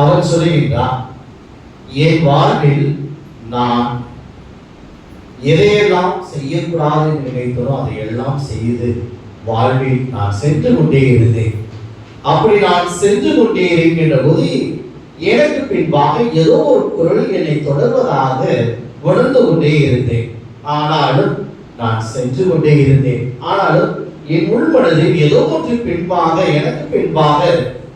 அவன் சொல்லுகின்றான் என் வாழ்வில் நான் எதையெல்லாம் செய்யக்கூடாது என்று நினைத்தனோ அதையெல்லாம் செய்து வாழ்வில் நான் சென்று கொண்டே இருந்தேன். அப்படி நான் சென்று கொண்டே இருக்கின்ற போது எனக்கு பின்பாக ஏதோ ஒரு குரல் என்னை தொடர்வதாக உணர்ந்து கொண்டே இருந்தேன். ஆனாலும் நான் சென்று கொண்டே இருந்தேன். ஆனாலும் என் உள்மனதில் ஏதோ ஒன்று பின்பாக எனக்கு பின்பாக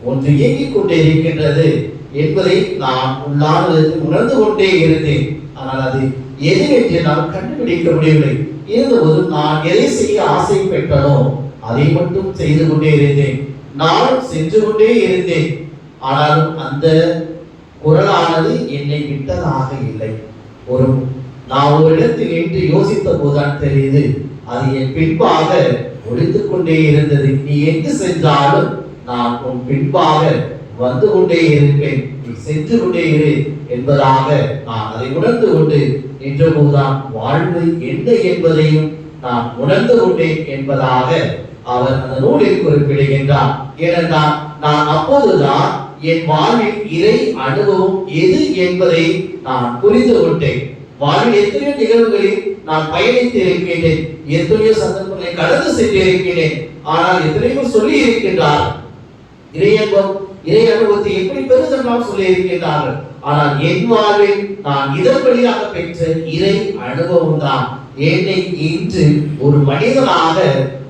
ஒன்று இயங்கிக் கொண்டே இருக்கின்றது என்பதை நான் உள்ளான உணர்ந்து கொண்டே இருந்தேன். ஆனால் அது எது என்று நான் கண்டுபிடிக்க முடியவில்லை. இருந்தபோது நான் எதை செய்ய ஆசைப்பட்டனோ அதை மட்டும் செய்து கொண்டே இருந்தேன். நானும் சென்று கொண்டே இருந்தேன். ஆனாலும் அந்த குரலானது என்னை விட்டதாக இல்லை. ஒரு நான் ஒரு இடத்தில் நின்று யோசித்த போதுதான் தெரியுது. அது என் பின்பாக ஒழித்துக் கொண்டே இருந்தது. நீ எங்கு சென்றாலும் நான் உன் பின்பாக வந்து கொண்டே இருப்பேன். நீ சென்று கொண்டே இரு என்பதாக நான் அதை உணர்ந்து கொண்டு நின்ற போதுதான் வாழ்வு என்ன என்பதையும் நான் உணர்ந்து கொண்டேன் என்பதாக அவர் அந்த நூலில் குறிப்பிடுகின்றார். ஏனென்றால் நான் அப்போதுதான் என் வாழ்வில் இறை அனுபவம் எது என்பதை நான் புரிந்து கொண்டேன். வாழ்வில் எத்தனையோ நிகழ்வுகளில் நான் பயணித்து இருக்கின்றேன். எத்தனையோ சந்தர்ப்பங்களை கடந்து சென்று இருக்கின்றேன். ஆனால் எத்தனையோ சொல்லி இருக்கின்றார் இறையன்பம் இறை அனுபவத்தை எப்படி பெருதெல்லாம் சொல்லி இருக்கின்றார்கள் ஆனால் என் வாழ்வில் நான் இதன் வழியாக பெற்ற இறை அனுபவம் தான். என்னை இன்று ஒரு மனிதனாக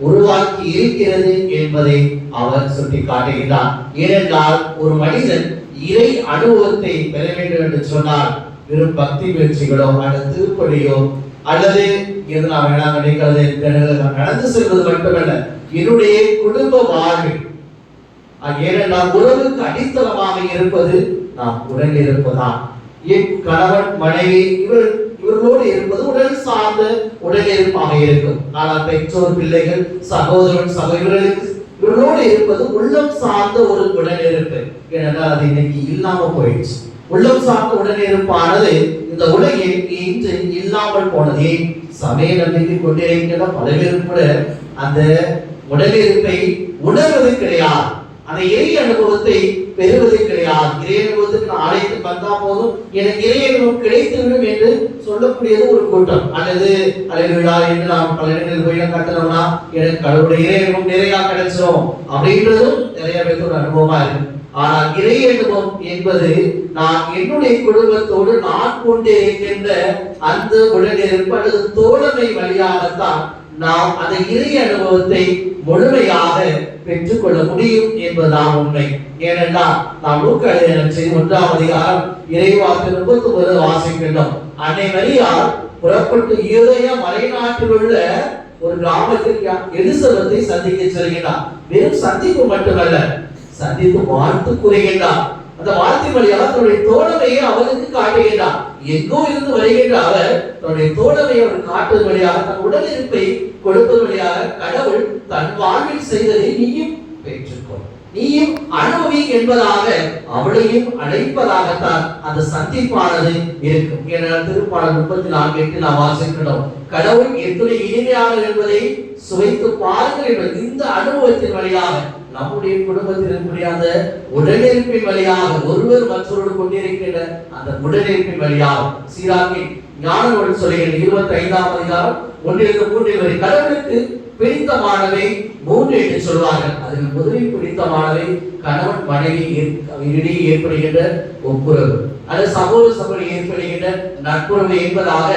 உருவாக்கி இருக்கிறது என்பதை அவர் சுட்டி காட்டுகிறார் ஏனென்றால் ஒரு மனிதன் இறை அனுபவத்தை பெற வேண்டும் என்று சொன்னால் வெறும் பக்தி முயற்சிகளோ அல்லது திருப்படியோ அல்லது இது நான் வேணாம் நினைக்கிறது நடந்து செல்வது மட்டுமல்ல. என்னுடைய குடும்ப வாழ்வில் ஏனென்றால் உறவுக்கு அடித்தளமாக இருப்பது நாம் உடல் இருப்பதான் என் கணவன் மனைவி இவர் இவர்களோடு இருப்பது உடல் சார்ந்த உடல் இருப்பாக இருக்கும். ஆனால் பெற்றோர் பிள்ளைகள் சகோதரன் சகோதரர்களுக்கு இவர்களோடு இருப்பது உள்ளம் சார்ந்த ஒரு உடல் இருப்பு ஏனென்றால் அது இன்னைக்கு இல்லாம போயிடுச்சு. உள்ளம் சார்ந்த உடல் இருப்பானது இந்த உலகில் இன்று இல்லாமல் போனதே சமய நம்பிக்கை கொண்டிருக்கிற பல பேரும் கூட அந்த உடல் இருப்பை உணர்வது கிடையாது. அந்த இறை அனுபவத்தை பெறுவது கிடையாது. இறை அனுபவத்துக்கு நான் அழைத்து வந்தா போதும் எனக்கு இறை அனுபவம் கிடைத்துவிடும் என்று சொல்லக்கூடியது ஒரு கூட்டம். அல்லது அலைவிழா என்று நாம் பல இடங்களில் போய் கட்டணும்னா எனக்கு கடவுளுடைய இறை அனுபவம் நிறையா கிடைச்சோம் அப்படின்றதும் நிறைய பேருக்கு ஒரு அனுபவமா இருக்கு. ஆனால் இறை அனுபவம் என்பது நான் என்னுடைய குடும்பத்தோடு நான் கொண்டே இருக்கின்ற அந்த உடனிருப்பு அல்லது தோழமை வழியாகத்தான் நாம் அந்த இறை அனுபவத்தை முழுமையாக பெற்றுக்கொள்ள முடியும் என்பதுதான் உண்மை. ஏனென்றால் நாம் லூக்கா செய்தி ஒன்றாம் அதிகாரம் இறைவாக்கு முப்பத்தி ஒன்பது வாசிக்கின்றோம். அன்னை மரியார் புறப்பட்டு யூதய மலைநாட்டில் உள்ள ஒரு கிராமத்திற்கு எலிசபத்தை சந்திக்க செல்கிறார் வெறும் சந்திப்பு மட்டுமல்ல சந்தித்து வாழ்த்து கூறுகின்றார். அந்த வாழ்த்து வழியாக தன்னுடைய தோழமையை அவருக்கு காட்டுகின்றார். எங்கோ இருந்து வருகின்ற அவர் தன்னுடைய தோழமையை அவர் காட்டுவது வழியாக தன் உடல் இருப்பை கொடுப்பது வழியாக கடவுள் தன் வாழ்வில் செய்ததை நீயும் பெற்றுக்கொள். நீயும் அனுபவி என்பதாக அவளையும் அழைப்பதாகத்தான் அந்த சந்திப்பானது இருக்கும். ஏனால் திருப்பாடல் முப்பத்தி நான்கு எட்டு நாம் வாசிக்கிறோம் கடவுள் எத்தனை இனிமையானது என்பதை சுவைத்து பாருங்கள் என்பது இந்த அனுபவத்தின் வழியாக நம்முடைய குடும்பத்தில் இருக்கக்கூடிய அந்த உடனிருப்பின் வழியாக ஒருவர் மற்றொரு கொண்டிருக்கின்ற அந்த உடலிருப்பின் வழியாக. சீராக்கி ஞானவன் சொல்லுகிற இருபத்தி ஐந்தாம் அதிகாரம் ஒன்றிலிருந்து மூன்றில் வரை கடவுளுக்கு பிடித்தமானவை மூன்று என்று சொல்வார்கள். அதில் முதலில் பிடித்தமானவை கணவன் மனைவி இடையே ஏற்படுகின்ற ஒப்புரவு. அது சமூக சபையில் ஏற்படுகின்ற நட்புறவு என்பதாக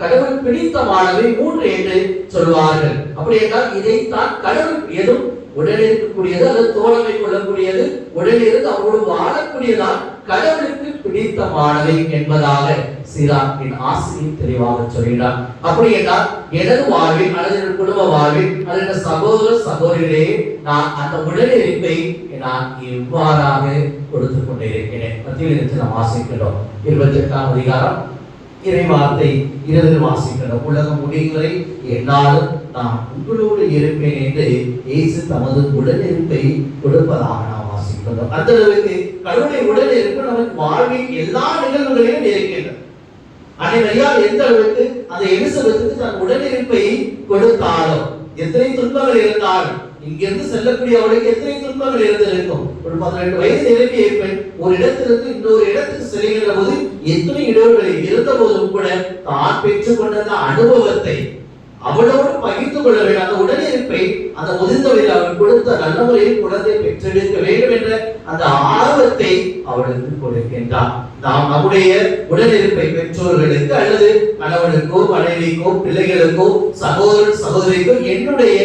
கடவுள் பிடித்தமானவை மூன்று என்று சொல்வார்கள். அப்படி என்றால் இதைத்தான் கடவுள் எதுவும் உடலில் இருக்கக்கூடியது அல்லது தோழமை கொள்ளக்கூடியது உடலில் இருந்து அவங்களோடு வாழக்கூடியதான் கடவுளுக்கு பிடித்தமானவை என்பதாக சீராக்கின் ஆசிரியர் தெளிவாக சொல்கிறார். அப்படி என்றால் எனது வாழ்வில் அல்லது என் குடும்ப வாழ்வில் அல்லது சகோதர சகோதரிகளே நான் அந்த உடலிருப்பை நான் இவ்வாறாக கொடுத்து கொண்டிருக்கிறேன் மத்தியில் இருந்து நாம் வாசிக்கிறோம் இருபத்தி எட்டாம் அதிகாரம் இறை வார்த்தை இருபது வாசிக்கிறோம் உலகம் முடியும் வரை என்னாலும் நான் உங்களோடு இருப்பேன் என்று இயேசு தமது உடல் இருப்பை கொடுப்பதாக நாம் வாசிக்கிறோம் அந்த அளவுக்கு கடவுளுடைய உடல் இருப்பு நமக்கு வாழ்வின் எல்லா நிகழ்வுகளையும் இருக்கின்றது அனைவரையால் எந்த அளவுக்கு அந்த எலிசபெத்துக்கு தன் உடல் இருப்பை கொடுத்தாலும் எத்தனை துன்பங்கள் இருந்தாலும் இங்கிருந்து செல்லக்கூடிய அவளுக்கு எத்தனை துன்பங்கள் இருந்திருக்கும். ஒரு பதினெட்டு வயசு நிரம்பிய பெண் ஒரு இடத்திலிருந்து இன்னொரு இடத்துக்கு செல்கின்ற போது எத்தனை இடங்களில் இருந்த போதும் கூட தான் பெற்றுக்கொண்ட அந்த அனுபவத்தை அவளோடு பகிர்ந்து கொள்ள வேண்டும் அந்த உடனிருப்பை அந்த முதிர்ந்தவரில் அவன் கொடுத்த நல்ல முறையில் குழந்தை பெற்றெடுக்க வேண்டும் என்ற அந்த ஆர்வத்தை அவளுக்கு கொடுக்கின்றான். நாம் நம்முடைய உடனிருப்பை பெற்றோர்களுக்கு அல்லது கணவனுக்கோ மனைவிக்கோ பிள்ளைகளுக்கோ சகோதரன் சகோதரிக்கோ என்னுடைய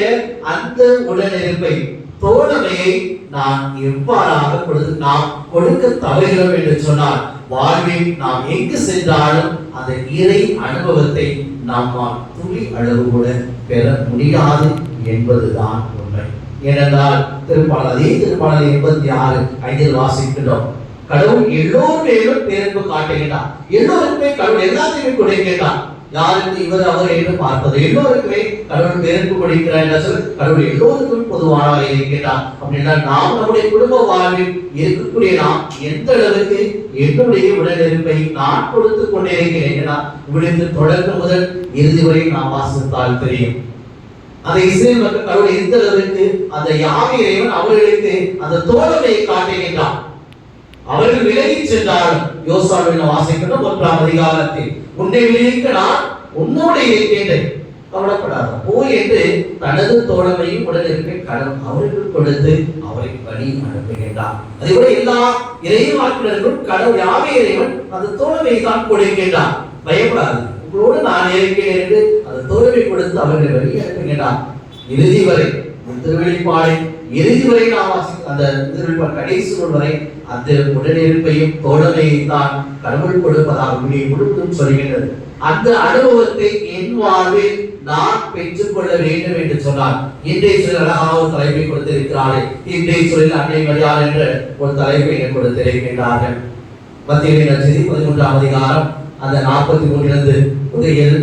அந்த உடனிருப்பை தோழமையை நான் எவ்வாறாக கொடுத்து நாம் கொடுக்க தவறுகிறோம் என்று சொன்னால் வாழ்வில் நாம் எங்கு சென்றாலும் அந்த இறை அனுபவத்தை நம்மால் துளி அளவு கூட பெற முடியாது என்பதுதான் உண்மை. ஏனென்றால் திருப்பாளர் அதே திருப்பாளர் எண்பத்தி ஆறு ஐந்தில் வாசிக்கிறோம் கடவுள் எல்லோர் மேலும் பேரன்பு காட்டுகின்றார். எல்லோருமே கடவுள் எல்லாத்தையுமே கொடுக்கின்றார். யாருக்கு இவர் அவர் என்று பார்ப்பது? எல்லோருக்குமே கடவுள் பேரன்பு கொடுக்கிறார் என்ற சொல் கடவுள் எல்லோருக்கும் பொதுவாக இருக்கின்றார். அப்படின்னா நாம் நம்முடைய குடும்ப வாழ்வில் இருக்கக்கூடிய நாம் எந்த அளவுக்கு என்னுடைய உடனிருப்பை நான் கொடுத்து கொண்டிருக்கிறேன் ஏன்னா இவ்விடத்து தொடர்ந்து முதல் இறுதி வரை நாம் வாசித்தால் தெரியும். அந்த இஸ்ரேல் மக்கள் கடவுள் எந்த அளவுக்கு அந்த யாவை இறைவன் அவர்களுக்கு அந்த தோழமையை காட்டுகின்றான் அவர்கள் விலகி சென்றாலும் யோசாவின் வாசிக்கணும் ஒன்றாம் அதிகாரத்தில் உன்னை விலகிக்க நான் உன்னோடு இருக்கின்றேன் கவலைப்படாத போய் என்று தனது தோழமையும் உடலிற்கு கடன் அவருக்கு கொடுத்து அவரை பணி அனுப்புகின்றார் அதே போல எல்லா இறைவாக்கினர்களும் கடவுள் யாவே இறைவன் அந்த தோழமையை தான் கொடுக்கின்றார் பயப்படாது உங்களோடு நான் இருக்கிறேன் என்று அந்த தோழமை கொடுத்து அவர்களை வழி அனுப்புகின்றார் இறுதி வரை திருவெளிப்பாடை இறுதி வரை நாம் அந்த திருவெளிப்பாடு கடைசி வரை அந்த உடனிருப்பையும் தோழமையும் தான் கடவுள் கொடுப்பதாக முடிய கொடுக்கும் சொல்கின்றது. அந்த அனுபவத்தை என் வாழ்வில் நான் பெற்றுக்கொள்ள வேண்டும் என்று சொன்னார் இன்றைய சொல்லில் அழகாக ஒரு தலைப்பை கொடுத்திருக்கிறாரே இன்றைய சொல்லில் அன்னை மரியாதை என்ற ஒரு தலைப்பை எனக்கு கொடுத்திருக்கின்றார்கள். மத்திய நட்சதி பதிமூன்றாம் அதிகாரம் அந்த நாற்பத்தி மூன்றிலிருந்து புதையல்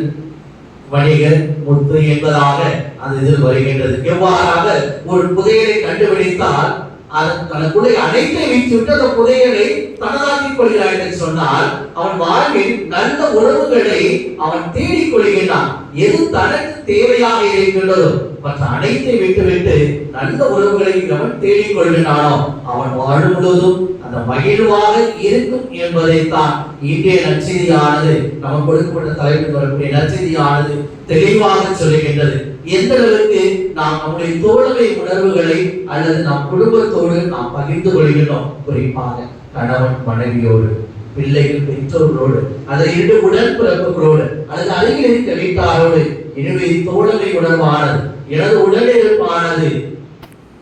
வணிகர் முத்து என்பதாக அந்த இதில் வருகின்றது. எவ்வாறாக ஒரு புதையலை கண்டுபிடித்தால் அதன் தனக்குள்ளே அனைத்தை வைத்துவிட்டு அந்த புதையலை தனதாக்கிக் கொள்கிறான் என்று சொன்னால் அவன் வாழ்வில் நல்ல உறவுகளை அவன் தேடிக் கொள்கின்றான். எது தனக்கு தேவையாக இருக்கின்றதோ மற்ற அனைத்தை விட்டுவிட்டு நல்ல உறவுகளை அவன் தேடிக் கொள்கிறானோ அவன் வாழ் முழுவதும் அந்த மகிழ்வாக இருக்கும் என்பதைத்தான் இன்றைய நற்செய்தியானது நமக்கு கொடுக்கப்பட்ட தலைப்பில் வரக்கூடிய நற்செய்தியானது தெளிவாக சொல்லுகின்றது. எந்த அளவுக்கு நாம் நம்முடைய தோழமை உணர்வுகளை அல்லது நம் குடும்பத்தோடு நாம் பகிர்ந்து கொள்கின்றோம். குறிப்பாக கணவன் மனைவியோடு பிள்ளைகள் பெற்றோர்களோடு அதை இரண்டு உடன்பிறப்புகளோடு அல்லது அருகில் இருக்க வீட்டாரோடு. எனவே தோழமை உணர்வானது எனது உடலிருப்பானது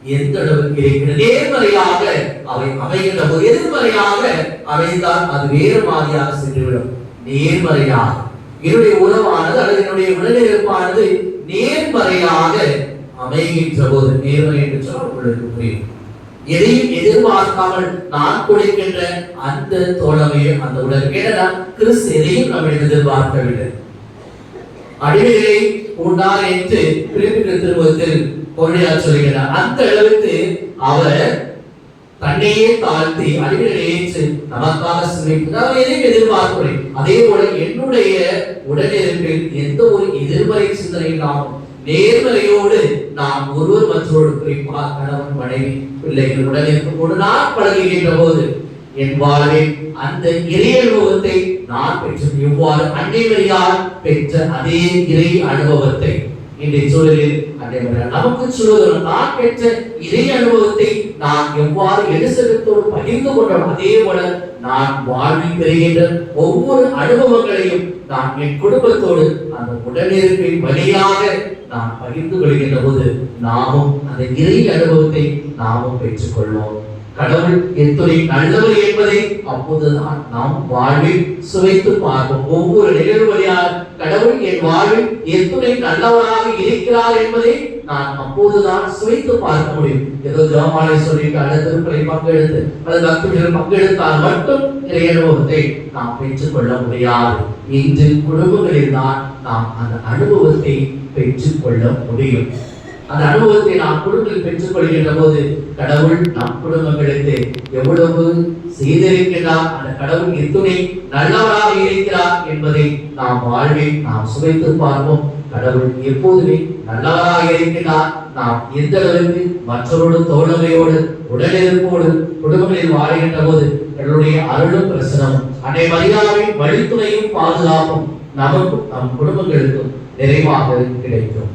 எந்த அளவுக்கு இருக்கிறது? நேர்மறையாக அவை அமைகின்ற போது எதிர்மறையாக அமைந்தால் அது வேறு மாதிரியாக சென்றுவிடும். நேர்மறையாக. என்னுடைய உறவானது அல்லது என்னுடைய உடலிருப்பானது நேர்மறையாக அமைகின்ற போது நேர்மறை என்று சொன்னால் உங்களுக்கு புரியும். எதையும் எதிர்பார்க்காமல் நான் கொடுக்கின்ற அந்த தோழமையை அந்த உடல் ஏன்னா கிறிஸ்து எதையும் நம்மிடம் எதிர்பார்க்கவில்லை. அடிமைகளை உண்டார் என்று பிலிப்பியர் திருமணத்தில் பொருளியார் சொல்கிறார் அந்த அளவுக்கு அவர் தன்னையே தாழ்த்தி அடிமைகளை நமக்காக சிந்தித்து எதையும் எதிர்பார்க்கிறேன் அதே போல என்னுடைய உடலிருப்பில் எந்த ஒரு எதிர்மறை சிந்தனை இல்லாமல் நேர்மறையோடு நாம் ஒருவர் மற்றொரு குறிப்பாக கணவன் மனைவி பிள்ளைகள் உடனிருக்கும் போது நான் பழகுகின்ற போது என் வாழ்வில் அந்த இறை அனுபவத்தை நான் பெற்று எவ்வாறு அன்னை மரியால் பெற்ற அதே இறை அனுபவத்தை இன்றைய சூழலில் அன்னை நமக்கு சொல்வதற்கு நான் பெற்ற இறை அனுபவத்தை நான் எவ்வாறு எடுசெடுத்தோடு பகிர்ந்து கொண்டோம் அதே போல நான் வாழ்வில் பெறுகின்ற ஒவ்வொரு அனுபவங்களையும் நான் என் குடும்பத்தோடு அந்த உடலிருப்பின் வழியாக நாம் பகிர்ந்து கொள்கின்ற போது நாமும் அந்த இறை அனுபவத்தை நாமும் பெற்றுக்கொள்வோம். கடவுள் எத்துணை நல்லவர் என்பதை அப்போதுதான் நாம் வாழ்வில் சுவைத்து பார்ப்போம் ஒவ்வொரு நிகழ்வு வழியாக கடவுள் என் வாழ்வில் எத்துணை நல்லவராக இருக்கிறார் என்பதை நான் அப்போதுதான் சுவைத்து பார்க்க முடியும். ஏதோ ஜெபமாலை சொல்லிட்டு அல்லது திருப்பலை பங்கெடுத்து அல்லது பக்தர்கள் பங்கெடுத்தால் மட்டும் இறை அனுபவத்தை நாம் பெற்றுக்கொள்ள முடியாது. இன்று குடும்பங்களில் தான் நாம் அந்த அனுபவத்தை பெற்றுக்கொள்ள முடியும். அந்த அனுபவத்தை நாம் குடும்பத்தில் பெற்றுக் கொள்கின்ற போது கடவுள் நம் குடும்பங்களுக்கு எவ்வளவு செய்திருக்கிறார் அந்த கடவுள் எத்துணை நல்லவராக இருக்கிறார் என்பதை நாம் வாழ்வில் நாம் சுவைத்து பார்ப்போம். கடவுள் எப்போதுமே நல்லவராக இருக்கிறார் நாம் எந்த அளவுக்கு மற்றவரோடு தோழமையோடு உடனிருப்போடு குடும்பங்களில் வாழ்கின்ற போது எங்களுடைய அருளும் பிரசனமும் அன்னை மரியாதையின் வழித்துணையும் பாதுகாப்பும் நமக்கும் நம் குடும்பங்களுக்கும் நிறைவாக கிடைக்கும்.